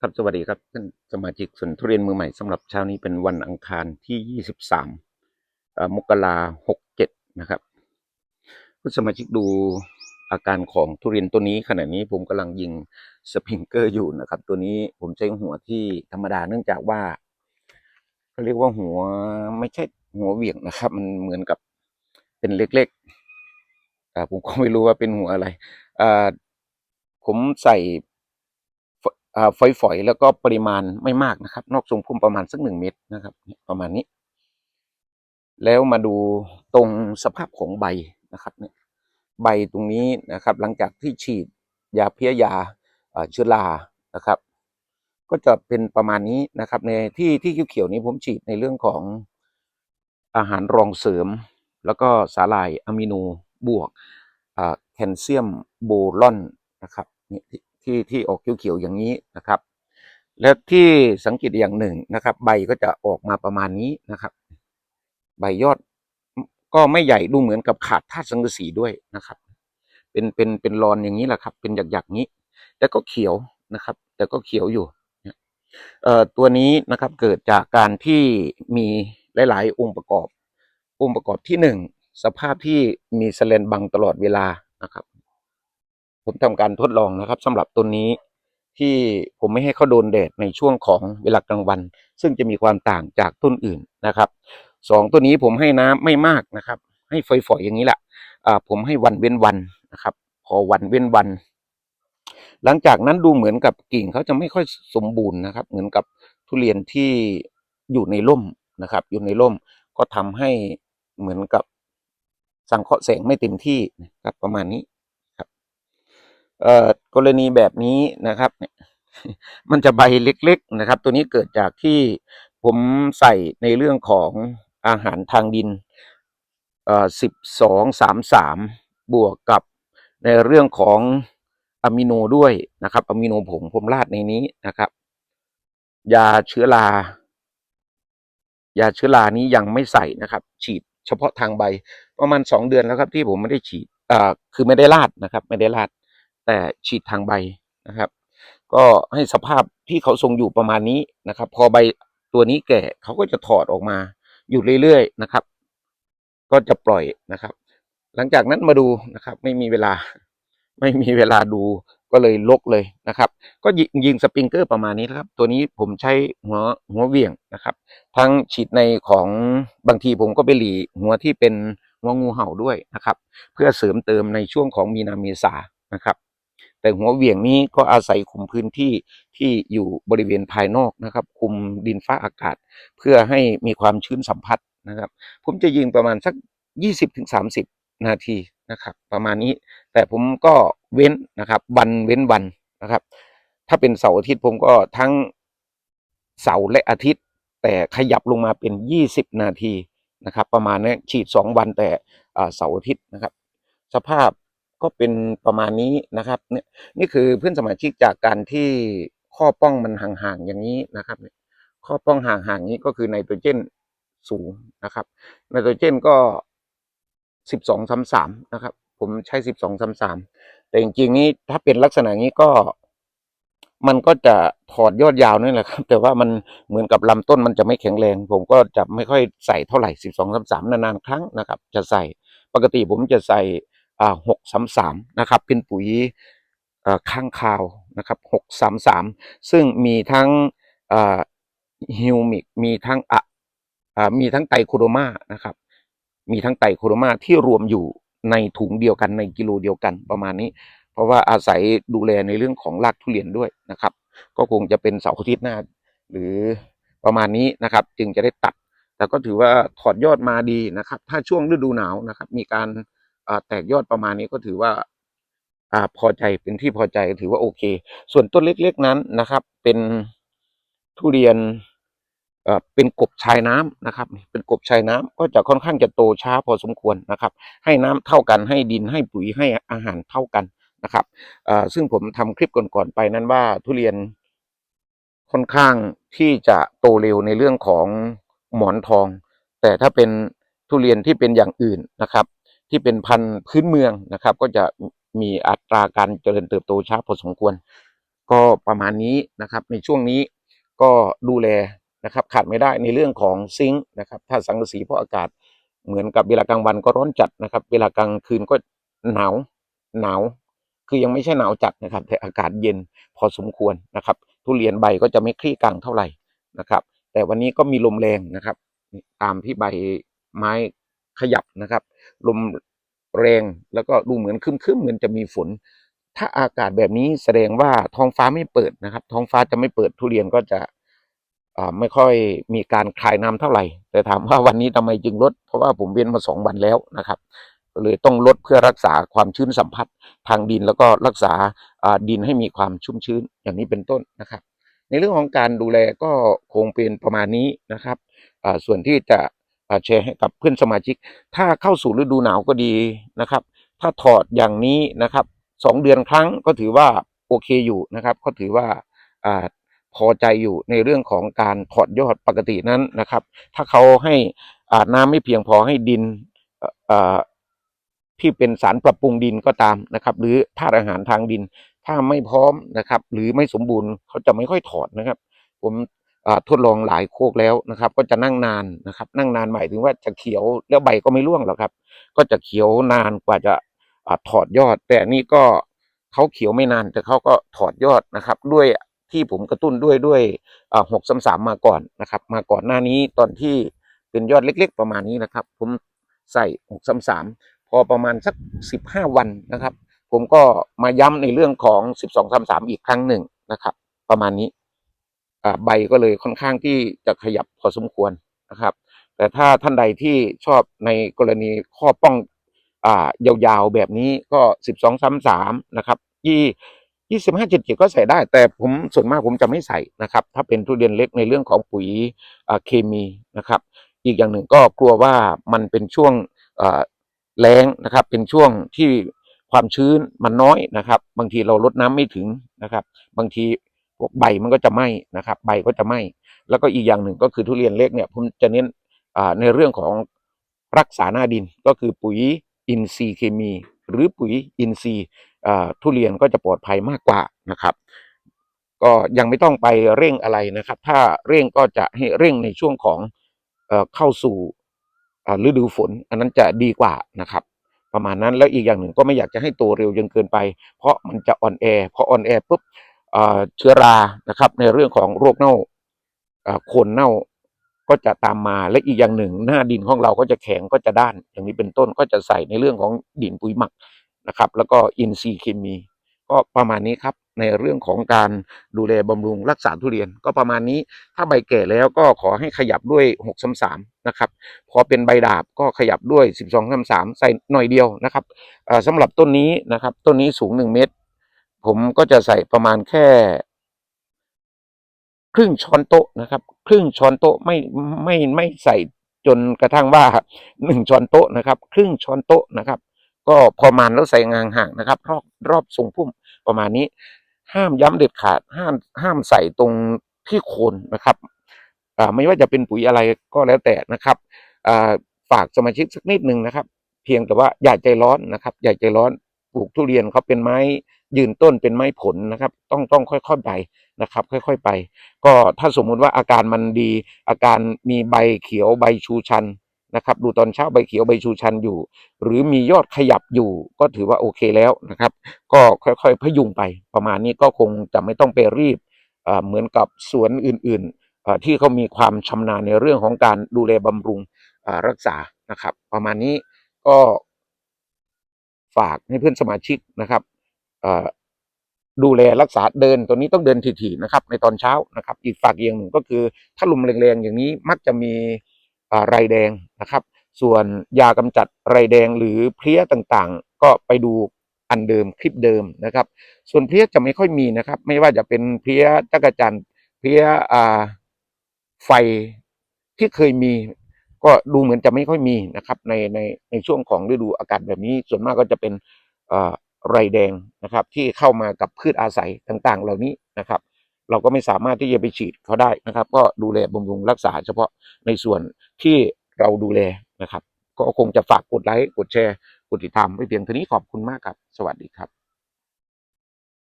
ครับสวัสดีครับท่านสมาชิกสวนทุเรียนมือใหม่สำหรับเช้านี้เป็นวันอังคารที่23เอ่อมกราหกเจ็ดนะครับผู้สมาชิกดูอาการของทุเรียนตัวนี้ขณะนี้ผมกำลังยิงสปริงเกอร์อยู่นะครับ ตัวนี้ผมใช้หัวที่ธรรมดาเนื่องจากว่าเขาเรียกว่าหัวไม่ใช่หัวเหวี่ยงนะครับ มันเหมือนกับเป็นเล็กๆผมก็ไม่รู้ว่าเป็นหัวอะไรผมใส่ ฝอยๆแล้วก็ปริมาณไม่มากนะครับ นอกทรงพุ่มประมาณสักหนึ่งเม็ดนะครับ ประมาณนี้ แล้วมาดูตรงสภาพของใบนะครับเนี่ยใบตรงนี้นะครับ หลังจากที่ฉีดยาเพี้ยยาเชื้อรานะครับ ก็จะเป็นประมาณนี้นะครับ ในที่ที่เขียวๆนี้ผมฉีดในเรื่องของอาหารรองเสริม แล้วก็สาหร่ายอะมิโนบวกแคลเซียมโบรอนนะครับนี่ ที่ที่ออกเขียวๆอย่างนี้นะครับ และที่สังเกตอย่างหนึ่งนะครับ ใบก็จะออกมาประมาณนี้นะครับ ใบยอดก็ไม่ใหญ่ดูเหมือนกับขาดธาตุสังกะสีด้วยนะครับ เป็นเป็นเป็นรอนอย่างนี้แหละครับ เป็นหยักๆนี้ แต่ก็เขียวนะครับ แต่ก็เขียวอยู่เอ่อตัวนี้นะครับเกิดจากการที่มีหลาย ๆ องค์ประกอบ องค์ประกอบที่หนึ่งสภาพที่มีแสแลนบังตลอดเวลานะครับ ผมทำการทดลองนะครับสำหรับต้นนี้ที่ผมไม่ให้เขาโดนแดดในช่วงของเวลากลางวัน ซึ่งจะมีความต่างจากต้นอื่นนะครับสองตัวนี้ผมให้น้ำไม่มากนะครับ ให้ฝอยๆอย่างนี้แหละอ่าผมให้วันเว้นวันนะครับ พอวันเว้นวัน หลังจากนั้นดูเหมือนกับกิ่งเขาจะไม่ค่อยสมบูรณ์นะครับ เหมือนกับทุเรียนที่อยู่ในร่มนะครับ อยู่ในร่มก็ทำให้เหมือนกับสังเคราะห์แสงไม่เต็มที่นะครับประมาณนี้ เอ่อกรณีแบบนี้นะครับเนี่ยมันจะใบเล็กๆนะครับ ตัวนี้เกิดจากที่ผมใส่ในเรื่องของอาหารทางดินเอ่อสิบสองสามสามบวกกับในเรื่องของอะมิโนด้วยนะครับอะมิโนผงผมราดในนี้นะครับ ยาเชื้อรายาเชื้อรานี้ยังไม่ใส่นะครับ ฉีดเฉพาะทางใบ ประมาณสองเดือนแล้วครับที่ผมไม่ได้ฉีดอ่าคือไม่ได้ราดนะครับ ไม่ได้ราด แต่ฉีดทางใบนะครับ ก็ให้สภาพที่เขาทรงอยู่ประมาณนี้นะครับ พอใบตัวนี้แก่เขาก็จะถอดออกมาอยู่เรื่อยๆนะครับ ก็จะปล่อยนะครับ หลังจากนั้นมาดูนะครับ ไม่มีเวลาไม่มีเวลาดูก็เลยลกเลยนะครับ ก็ยิงยิงสปริงเกอร์ประมาณนี้นะครับ ตัวนี้ผมใช้หัวหัวเวียงนะครับ ทั้งฉีดในของบางทีผมก็ไปหลีหัวที่เป็นหัวงูเห่าด้วยนะครับ เพื่อเสริมเติมในช่วงของมีนาเมษานะครับ แต่หัวเหวี่ยงนี้ก็อาศัยคุมพื้นที่ที่อยู่บริเวณภายนอกนะครับ คุมดินฟ้าอากาศ เพื่อให้มีความชื้นสัมผัสนะครับ ผมจะยิงประมาณสักยี่สิบถึงสามสิบนาทีนะครับ ประมาณนี้ แต่ผมก็เว้นนะครับ วันเว้นวันนะครับ ถ้าเป็นเสาร์อาทิตย์ผมก็ทั้งเสาร์และอาทิตย์ แต่ขยับลงมาเป็นยี่สิบนาทีนะครับ ประมาณนี้ฉีดสองวันแต่เสาร์อาทิตย์นะครับ สภาพ ก็เป็นประมาณนี้นะครับเนี่ยนี่คือเพื่อนสมาชิกจากการที่ข้อป้องมันห่างๆอย่างนี้นะครับเนี่ยข้อป้องห่างๆนี้ก็คือไนโตรเจนสูงนะครับไนโตรเจนก็สิบสองสามสามนะครับ ผมใช้สิบสองสามสามแต่จริงๆนี้ถ้าเป็นลักษณะนี้ก็มันก็จะถอดยอดยาวนี่แหละครับ แต่ว่ามันเหมือนกับลำต้นมันจะไม่แข็งแรง ผมก็จะไม่ค่อยใส่เท่าไหร่สิบสองสามสามนานๆครั้งนะครับ จะใส่ปกติผมจะใส่ หกสามสามนะครับ เป็นปุ๋ยข้างคาวนะครับหกสามสามซึ่งมีทั้งฮิวมิกมีทั้งอะมีทั้งไตรโคโดมานะครับ มีทั้งไตรโคโดมาที่รวมอยู่ในถุงเดียวกันในกิโลเดียวกันประมาณนี้ เพราะว่าอาศัยดูแลในเรื่องของรากทุเรียนด้วยนะครับ ก็คงจะเป็นเสาร์อาทิตย์หน้า หรือประมาณนี้นะครับ จึงจะได้ตัด แต่ก็ถือว่าถอดยอดมาดีนะครับ ถ้าช่วงฤดูหนาวนะครับ มีการ แตกยอดประมาณนี้ก็ถือว่าอ่าพอใจเป็นที่พอใจถือว่าโอเค ส่วนต้นเล็กๆนั้นนะครับ เป็นทุเรียนเอ่อเป็นกบชายน้ำนะครับ เป็นกบชายน้ำก็จะค่อนข้างจะโตช้าพอสมควรนะครับ ให้น้ำเท่ากันให้ดินให้ปุ๋ยให้อาหารเท่ากันนะครับอ่าซึ่งผมทำคลิปก่อนๆไปนั้นว่าทุเรียนค่อนข้างที่จะโตเร็วในเรื่องของหมอนทอง แต่ถ้าเป็นทุเรียนที่เป็นอย่างอื่นนะครับ ที่เป็นพันธุ์พื้นเมืองนะครับ ก็จะมีอัตราการเจริญเติบโตช้าพอสมควร ก็ประมาณนี้นะครับ ในช่วงนี้ก็ดูแลนะครับขาดไม่ได้ในเรื่องของซิงค์นะครับ ถ้าสังกะสีเพราะอากาศเหมือนกับเวลากลางวันก็ร้อนจัดนะครับ เวลากลางคืนก็หนาวหนาว คือยังไม่ใช่หนาวจัดนะครับ แต่อากาศเย็นพอสมควรนะครับ ทุเรียนใบก็จะไม่คลี่กลางเท่าไหร่นะครับ แต่วันนี้ก็มีลมแรงนะครับ ตามที่ใบไม้ ขยับนะครับ ลมแรงแล้วก็ดูเหมือนคึ้มๆเหมือนจะมีฝน ถ้าอากาศแบบนี้แสดงว่าท้องฟ้าไม่เปิดนะครับ ท้องฟ้าจะไม่เปิดทุเรียนก็จะไม่ค่อยมีการคลายน้ำเท่าไหร่ แต่ถามว่าวันนี้ทำไมจึงลด เพราะว่าผมเว้นมาสองวันแล้วนะครับเลยต้องลดเพื่อรักษาความชื้นสัมผัสทางดินแล้วก็รักษาดินให้มีความชุ่มชื้นอย่างนี้เป็นต้นนะครับ ในเรื่องของการดูแลก็คงเป็นประมาณนี้นะครับส่วนที่จะ แชร์ให้กับเพื่อนสมาชิก ถ้าเข้าสู่ฤดูหนาวก็ดีนะครับ ถ้าถอดอย่างนี้นะครับสองเดือนครั้งก็ถือว่าโอเคอยู่นะครับ ก็ถือว่าอ่าพอใจอยู่ในเรื่องของการถอดยอดปกตินั้นนะครับ ถ้าเขาให้อาน้ำไม่เพียงพอให้ดินที่เป็นสารปรับปรุงดินก็ตามนะครับ หรือธาตุอาหารทางดิน ถ้าไม่พร้อมนะครับ หรือไม่สมบูรณ์เขาจะไม่ค่อยถอดนะครับ ผม ทดลองหลายโคกแล้วนะครับ ก็จะนั่งนานนะครับ นั่งนานหมายถึงว่าจะเขียวแล้วใบก็ไม่ร่วงหรอกครับ ก็จะเขียวนานกว่าจะอถอดยอด แต่นี่ก็เขาเขียวไม่นานแต่เขาก็ถอดยอดนะครับ ด้วยที่ผมกระตุ้นด้วยด้วยหกสามสามมาก่อนนะครับ มาก่อนหน้านี้ตอนที่เป็นยอดเล็ก ๆ ประมาณนี้นะครับ ผมใส่หกสามสามพอประมาณสักสิบห้าวันนะครับ ผมก็มาย้ำในเรื่องของสิบสองสามสามอีกครั้งหนึ่งนะครับ ประมาณนี้ ใบก็เลยค่อนข้างที่จะขยับพอสมควรนะครับ แต่ถ้าท่านใดที่ชอบในกรณีข้อป้องอ่ายาวๆแบบนี้ก็สิบสองสามสามนะครับยี่ยี่สิบห้าเจ็ดเจ็ดก็ใส่ได้ แต่ผมส่วนมากผมจะไม่ใส่นะครับ ถ้าเป็นทุเรียนเล็กในเรื่องของปุ๋ยเคมีนะครับ อีกอย่างหนึ่งก็กลัวว่ามันเป็นช่วงแล้งนะครับ เป็นช่วงที่ความชื้นมันน้อยนะครับ บางทีเราลดน้ำไม่ถึงนะครับ บางที ใบมันก็จะไหม้นะครับใบก็จะไหม้แล้วก็อีกอย่างหนึ่งก็คือทุเรียนเล็กเนี่ยผมจะเน้นในเรื่องของรักษาหน้าดินก็คือปุ๋ยอินทรีย์เคมี หรือปุ๋ยอินทรีย์ทุเรียนก็จะปลอดภัยมากกว่านะครับ ก็ยังไม่ต้องไปเร่งอะไรนะครับ ถ้าเร่งก็จะให้เร่งในช่วงของเอเข้าสู่ฤดูฝน อันนั้นจะดีกว่านะครับ ประมาณนั้นแล้วอีกอย่างหนึ่งก็ไม่อยากจะให้โตเร็วจนเกินไป เพราะมันจะอ่อนแอพออ่อนแอปุ๊บ เชื้อรานะครับ ในเรื่องของโรคเน่าโคนเน่าก็จะตามมาและอีกอย่างหนึ่ง หน้าดินของเราก็จะแข็งก็จะด้าน อย่างนี้เป็นต้นก็จะใส่ในเรื่องของดินปุ๋ยหมักนะครับ แล้วก็อินทรีย์เคมี ก็ประมาณนี้ครับในเรื่องของการดูแลบำรุงรักษาทุเรียน ก็ประมาณนี้ถ้าใบแก่แล้วก็ขอให้ขยับด้วย6กสามนะครับพอเป็นใบดาบก็ขยับด้วย 12บสามสามใส่หน่อยเดียวนะครับสำหรับต้นนี้นะครับต้นนี้สูง 1 เมตร ผมก็จะใส่ประมาณแค่ ครึ่งช้อนโต๊ะนะครับ ครึ่งช้อนโต๊ะไม่ไม่ไม่ใส่จนกระทั่งว่าหนึ่งช้อนโต๊ะนะครับ ครึ่งช้อนโต๊ะนะครับ ก็ประมาณแล้วใส่งางห่างนะครับ รอบรอบทรงพุ่มประมาณนี้ ห้ามย้ำเด็ดขาดห้ามห้ามใส่ตรงที่โคนนะครับอ่าไม่ว่าจะเป็นปุ๋ยอะไรก็แล้วแต่นะครับอ่าฝากสมาชิกสักนิดหนึ่งนะครับ เพียงแต่ว่าอย่าใจร้อนนะครับ อย่าใจร้อน ปลูกทุเรียนเขาเป็นไม้ยืนต้นเป็นไม้ผลนะครับ ต้องต้องค่อยๆไปนะครับ ค่อยๆไป ก็ถ้าสมมุติว่าอาการมันดี อาการมีใบเขียวใบชูชันนะครับดูตอนเช้าใบเขียวใบชูชันอยู่ หรือมียอดขยับอยู่ก็ถือว่าโอเคแล้วนะครับ ก็ค่อยๆพยุงไป ประมาณนี้ก็คงจะไม่ต้องไปรีบเหมือนกับสวนอื่นๆที่เขามีความชำนาญในเรื่องของการดูแลบำรุงรักษานะครับ ประมาณนี้ก็ ฝากให้เพื่อนสมาชิกนะครับดูแลรักษาเดินตัวนี้ต้องเดินถี่ๆนะครับ ในตอนเช้านะครับ อีกฝากอีกอย่างหนึ่งก็คือถ้าลมแรงๆอย่างนี้มักจะมีไรแดงนะครับ ส่วนยากำจัดไรแดงหรือเพลี้ยต่างๆ ก็ไปดูอันเดิมคลิปเดิมนะครับ ส่วนเพลี้ยจะไม่ค่อยมีนะครับ ไม่ว่าจะเป็นเพลี้ยจักรจันทร์เพลี้ยไฟที่เคยมี ก็ดูเหมือนจะไม่ค่อยมีนะครับในในในช่วงของฤดูอากาศแบบนี้ส่วนมากก็จะเป็นอ่อไรแดงนะครับ ที่เข้ามากับพืชอาศัยต่างๆ เหล่านี้นะครับ เราก็ไม่สามารถที่จะไปฉีดเขาได้นะครับ ก็ดูแลบำรุงรักษาเฉพาะในส่วนที่เราดูแลนะครับ ก็คงจะฝากกดไลค์กดแชร์กดติดตามไว้เพียงเท่านี้ขอบคุณมากครับ สวัสดีครับ